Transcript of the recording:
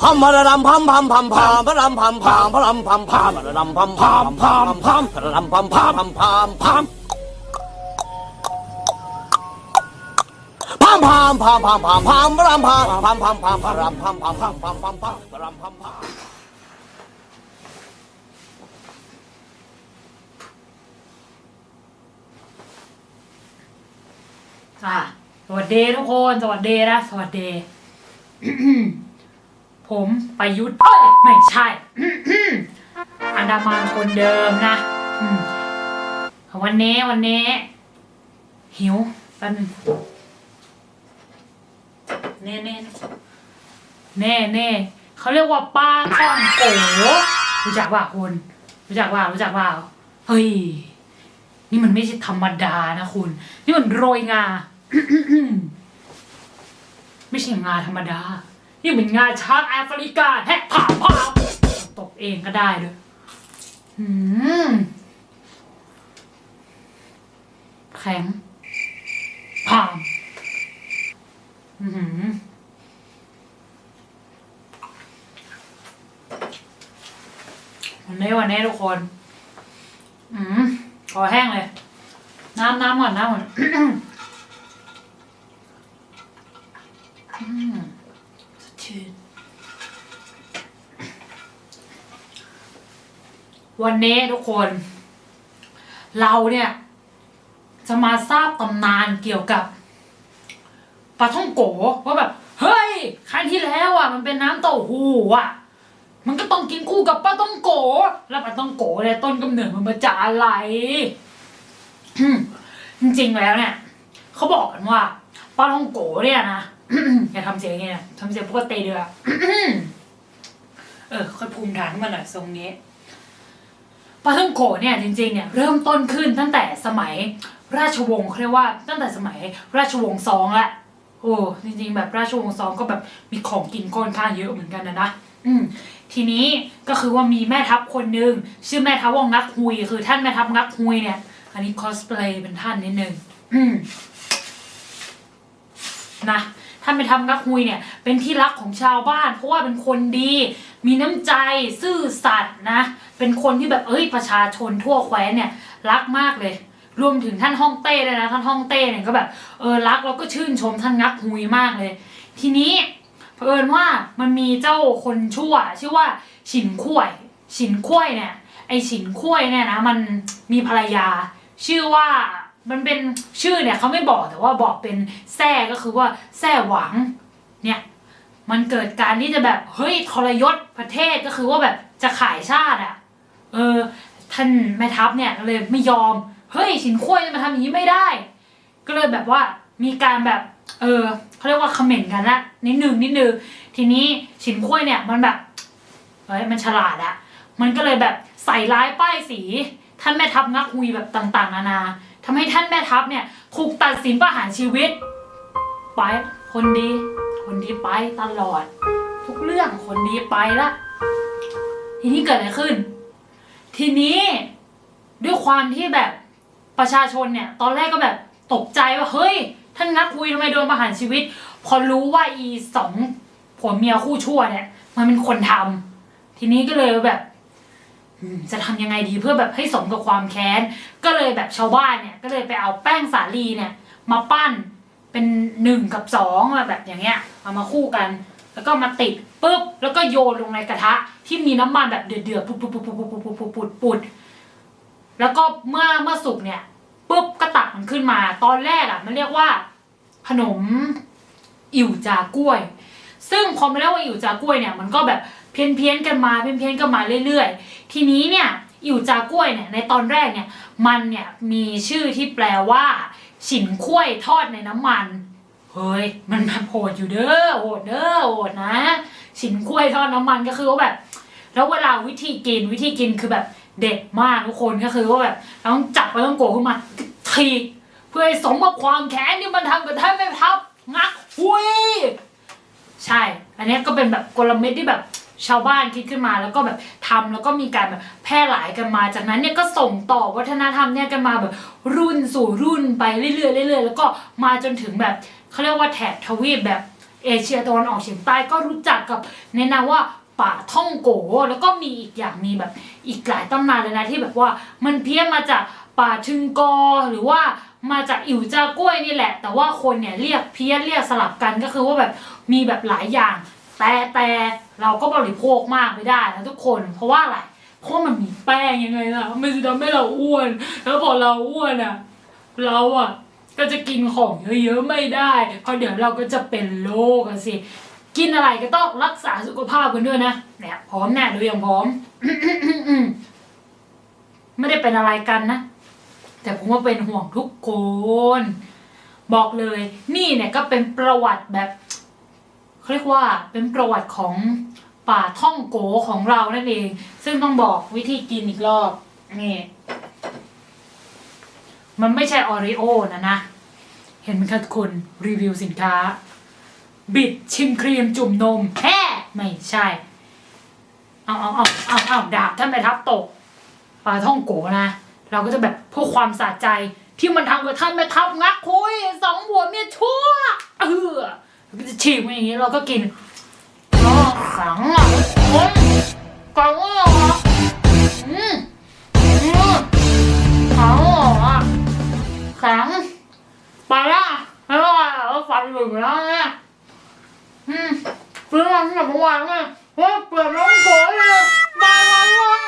พัมพะระดำพัมพัมพัมพามพะรำพัมพามพะรำพัมพามพะระดำพัมพามพามพามพะระดำพัมพามพัมพามพามพามพามพามพามพามพามพะรำพามพามพามพามพะรำพัมพามพามพามพามพามพะรำพัมพามอะ สวัสดีทุกคน สวัสดีนะ สวัสดี ผมประยุทธ์เอ้ยไม่ใช่ อันดามันคนเดิมนะวันนี้วันนี้ หิวแป๊บนึงเน่เน่เน่เน่เขาเรียกว่าปลาข้องโกรู้จักว่าคุณ รู้จักว่ารู้จักว่าเฮ้ยนี่มันไม่ใช่ธรรมดานะคุณ นี่มันโรยงา ไม่ใช่งาธรรมดา นี่เป็นงาช้างแอฟริกาแฮะผ่าผ่าตบเองก็ได้ด้วยอืมแข็งผ่ามอือหือวันนี้วันนี้ทุกคน อืมขอแห้งเลย น้ำน้ำก่อนน้ำก่อนอืมสดชื่น วันนี้ทุกคน เราเนี่ย จะมาทราบตำนานเกี่ยวกับปลาท่องโกว่าแบบ เฮ้ยครั้งที่แล้วอะ มันเป็นน้ำเต้าหู้อะ มันก็ต้องกินคู่กับปลาต้องโก แล้วปลาต้องโกเนี่ยต้นกำเนิดมันมาจากอะไรจริงๆแล้วเนี่ยเขาบอกกันว่าปลาท่องโกเนี่ยนะอย่าทำเสียงอย่างเงี้ยทำเสียงปกติเดือเออค่อยภูมิฐานขึ้นหน่อยทรงนี้ ปลาท่องโกเนี่ยจริงๆเนี่ยเริ่มต้นขึ้นตั้งแต่สมัยราชวงศ์เขาเรียกว่าตั้งแต่สมัยราชวงศ์ซองละโอ้จริงๆ แบบราชวงศ์ซองก็แบบมีของกินค่อนข้างเยอะเหมือนกันนะนะอืมทีนี้ก็คือว่ามีแม่ทัพคนหนึ่งชื่อแม่ทัพว่องงักฮุย คือท่านแม่ทัพงักฮุยเนี่ย อันนี้คอสเพลย์เป็นท่านนิดนึงอืมนะ ท่านแม่ทัพงักฮุยเนี่ยเป็นที่รักของชาวบ้าน เพราะว่าเป็นคนดี มีน้ำใจซื่อสัตย์นะ เป็นคนที่แบบเอ้ยประชาชนทั่วแคว้นเนี่ยรักมากเลย รวมถึงท่านฮ่องเต้เลยนะท่านฮ่องเต้เนี่ยก็แบบเออรักแล้วก็ชื่นชมท่านงักฮุยมากเลย ทีนี้เผอิญว่ามันมีเจ้าคนชั่ว ชื่อว่าฉินคุ้ยฉินคุ้ยเนี่ยไอฉินคุ้ยเนี่ยนะมันมีภรรยา ชื่อว่า มันเป็นชื่อเนี่ยเขาไม่บอกแต่ว่าบอกเป็นแซ่ก็คือว่าแซ่หวัง เนี่ยมันเกิดการที่จะแบบเฮ้ยทรยศประเทศก็คือว่าแบบจะขายชาติอะ เออ ท่านแม่ทัพเนี่ยก็เลยไม่ยอม เฮ้ยฉินคุ้ยจะมาทำอย่างนี้ไม่ได้ ก็เลยแบบว่ามีการแบบ เออเขาเรียกว่าคอมเมนต์กันละนิดหนึ่งนิดหนึ่งทีนี้ฉินคุ้ยเนี่ยมันแบบเฮ้ยมันฉลาดอะมันก็เลยแบบใส่ร้ายป้ายสีท่านแม่ทัพงักฮุยแบบต่าง ๆ นานา ทำให้ท่านแม่ทัพเนี่ยถูกตัดสินประหารชีวิต ไปคนดี คนดีไปตลอด ทุกเรื่องคนดีไปละ ทีนี้เกิดอะไรขึ้น ทีนี้ด้วยความที่แบบประชาชนเนี่ย ตอนแรกก็แบบตกใจว่าเฮ้ย ท่านงักคุยทำไมโดนประหารชีวิต พอรู้ว่าอีสองผัวเมียคู่ชั่วเนี่ย มันเป็นคนทำทีนี้ก็เลยแบบ จะทำยังไงดีเพื่อแบบให้สมกับความแค้น ก็เลยแบบชาวบ้านเนี่ย ก็เลยไปเอาแป้งสาลีเนี่ย มาปั้นเป็นหนึ่งกับสองแบบอย่างเงี้ยเอามาคู่กัน แล้วก็มาติดปุ๊บแล้วก็โยนลงในกระทะ ที่มีน้ำมันแบบเดือดๆปุดปุดปุดปุดปุดปุดปุดปุดปุดปุดแล้วก็เมื่อเมื่อสุกเนี่ยปุ๊บก็ตักมันขึ้นมา ตอนแรกอะมันเรียกว่า ขนม อิ่วจากล้วย ซึ่งพอมาเรียกว่าอิ่วจากล้วยเนี่ย มันก็แบบ เพี้ยนเพียนๆกันมาเพี้ยนเพียนๆกันมาเรื่อยๆ ทีนี้เนี่ยอิ่จากล้วยเนี่ยในตอนแรกเนี่ยมันเนี่ยมีชื่อที่แปลว่า ฉินคุ้วยทอดในน้ำมันเฮ้ยมันแบบโหดอยู่เด้อโหดเด้อโหดนะ ฉินคุ้วยทอดน้ำมันก็คือว่าแบบ แล้วเวลาวิธีกินวิธีกินคือแบบเด็ดมากทุกคนก็คือว่าแบบต้องจับไปต้องโกขึ้นมาทีเพื่อให้สมกับความแค้นที่มันทำกับท่านแม่ทัพงักหุยใช่ อันนี้ก็เป็นแบบกลเม็ดที่แบบ ชาวบ้านคิดขึ้นมาแล้วก็แบบทำแล้วก็มีการแบบแพร่หลายกันมา จากนั้นเนี่ยก็ส่งต่อวัฒนธรรมเนี่ยกันมาแบบรุ่นสู่รุ่นไปเรื่อยๆเรื่อยๆแล้วก็มาจนถึงแบบเขาเรียกว่าแถบทวีปแบบเอเชียตะวันออกเฉียงใต้ก็รู้จักกับในนามว่าป่าท่องโกแล้วก็มีอีกอย่างมีแบบอีกหลายตำนานเลยนะที่แบบว่ามันเพี้ยนมาจากป่าทึงกอหรือว่ามาจากอิ๋วจากล้วยนี่แหละ แต่ว่าคนเนี่ยเรียกเพี้ยนเรียกสลับกันก็คือว่าแบบมีแบบหลายอย่าง แต่แต่เราก็บริโภคมากไม่ได้นะทุกคน เพราะว่าอะไร เพราะมันมีแป้งยังไงล่ะ มันจะทำให้เราอ้วน แล้วพอเราอ้วนอะ เราอะก็จะกินของเยอะๆไม่ได้ เพราะเดี๋ยวเราก็จะเป็นโรคอะสิ กินอะไรก็ต้องรักษาสุขภาพกันด้วยนะ เนี่ยพร้อมแน่ดูอย่างพร้อม ไม่ได้เป็นอะไรกันนะ แต่ผมว่าเป็นห่วงทุกคน บอกเลย นี่เนี่ยก็เป็นประวัติแบบ เขาเรียกว่าเป็นประวัติของป่าท่องโกของเรานั่นเอง ซึ่งต้องบอกวิธีกินอีกรอบนี่มันไม่ใช่ออริโอนะนะ เห็นไหมคะทุกคนรีวิวสินค้า บิดชิมครีมจุ่มนมแฮ่ไม่ใช่ เอาเอาเอาเอาเอาดาบท่านแม่ทัพตกปลาท่องโกนะ เราก็จะแบบพื่อความสะใจที่มันทำกับท่านแม่ทัพงักคุยสองหัวเมียชั่วเออ เราก็จะฉีกมาอย่างนี้เราก็กินอ๋อขังอะคนกังอะอืมอืมขังอะแข็งไปละไม่ว่าแล้วฟันหลุดแล้วเนี่ยอืมซื้อมาตั้งแต่เมื่อวานเนี่ยเฮ้ยเปลือกน้องโกยเลยบายบาย